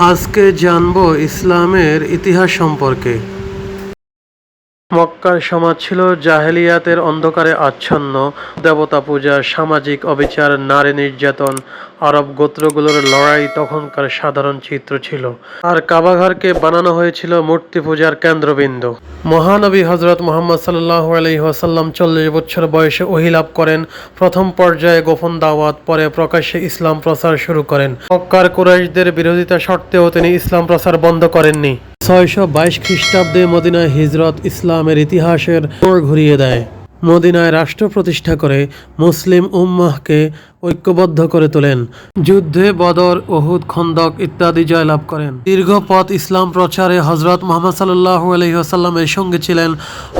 আজকে জানব ইসলামের ইতিহাস সম্পর্কে। মক্কার সমাজ ছিল জাহেলিয়াতের অন্ধকারে আচ্ছন্ন। দেবতা পূজা, সামাজিক অবিচার, নারী নির্যাতন, আরব গোত্রগুলোর লড়াই তখনকার সাধারণ চিত্র ছিল। আর কাবাঘরকে বানানো হয়েছিল মূর্তি পূজার কেন্দ্রবিন্দু। মহানবী হজরত মোহাম্মদ সাল্লাহ আলহিহাসাল্লাম চল্লিশ বছর বয়সে ওহিলাভ করেন। প্রথম পর্যায়ে গোপন দাওয়াত, পরে প্রকাশ্যে ইসলাম প্রচার শুরু করেন। মক্কার কুরাইশদের বিরোধিতা সত্ত্বেও তিনি ইসলাম প্রচার বন্ধ করেননি। ছয়শো বাইশ খ্রিস্টাব্দে মদিনায় হিজরত ইসলামের ইতিহাসের মোড় ঘুরিয়ে দেয়। মদিনায় রাষ্ট্র প্রতিষ্ঠা করে মুসলিম উম্মাহকে ঐক্যবদ্ধ করে তোলেন। যুদ্ধে বদর ওহুদ খন্দক ইত্যাদি জয়লাভ করেন। দীর্ঘ পথ ইসলাম প্রচারে হজরত মোহাম্মদ সাল্লাহ আলহিহাসাল্লামের সঙ্গে ছিলেন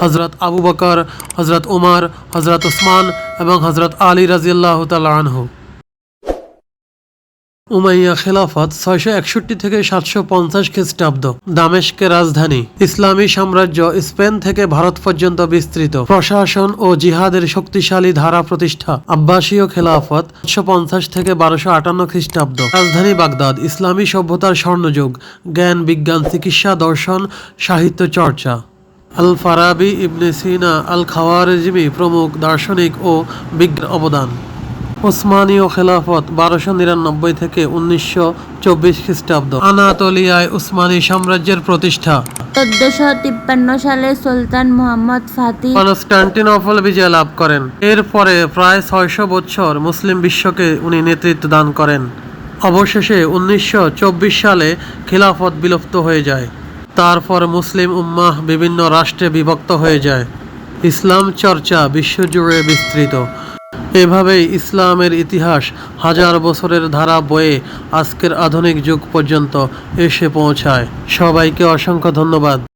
হজরত আবু বকর হজরত উমার হজরত উসমান এবং হজরত আলী রাজিয়াল্লাহ তাল্লাহ আনহু। উমাইয়া খেলাফত ছয়শো একষট্টি থেকে সাতশো পঞ্চাশ খ্রিস্টাব্দ দামেশকে রাজধানী। ইসলামী সাম্রাজ্য স্পেন থেকে ভারত পর্যন্ত বিস্তৃত। প্রশাসন ও জিহাদের শক্তিশালী ধারা প্রতিষ্ঠা। আব্বাসীয় খেলাফত সাতশো পঞ্চাশ থেকে বারোশো আটান্ন খ্রিস্টাব্দ। রাজধানী বাগদাদ, ইসলামী সভ্যতার স্বর্ণযুগ। জ্ঞান, বিজ্ঞান, চিকিৎসা, দর্শন, সাহিত্য চর্চা। আল ফারাবি ইবনে সিনা আল খাওয়ারেজিমি প্রমুখ দার্শনিক ও বিজ্ঞান অবদান। ওসমানীয় খেলাফত বারোশো নিরানব্বই থেকে উনিশশো চব্বিশ খ্রিস্টাব্দ। আনাতলিয়ায় উসমানী সাম্রাজ্যের প্রতিষ্ঠা। চোদ্দশো তিপ্পান্ন সালে সুলতান মোহাম্মদ ফাতি কনস্টান্টিনোপল বিজয় লাভ করেন। এরপরে প্রায় ছয়শো বছর মুসলিম বিশ্বকে উনি নেতৃত্ব দান করেন। অবশেষে উনিশশো চব্বিশ সালে খিলাফত বিলুপ্ত হয়ে যায়। তারপর মুসলিম উম্মাহ বিভিন্ন রাষ্ট্রে বিভক্ত হয়ে যায়। ইসলাম চর্চা বিশ্বজুড়ে বিস্তৃত। এভাবেই ইসলামের ইতিহাস হাজার বছরের ধারা বয়ে আজকের আধুনিক যুগ পর্যন্ত এসে পৌঁছায়। সবাইকে অসংখ্য ধন্যবাদ।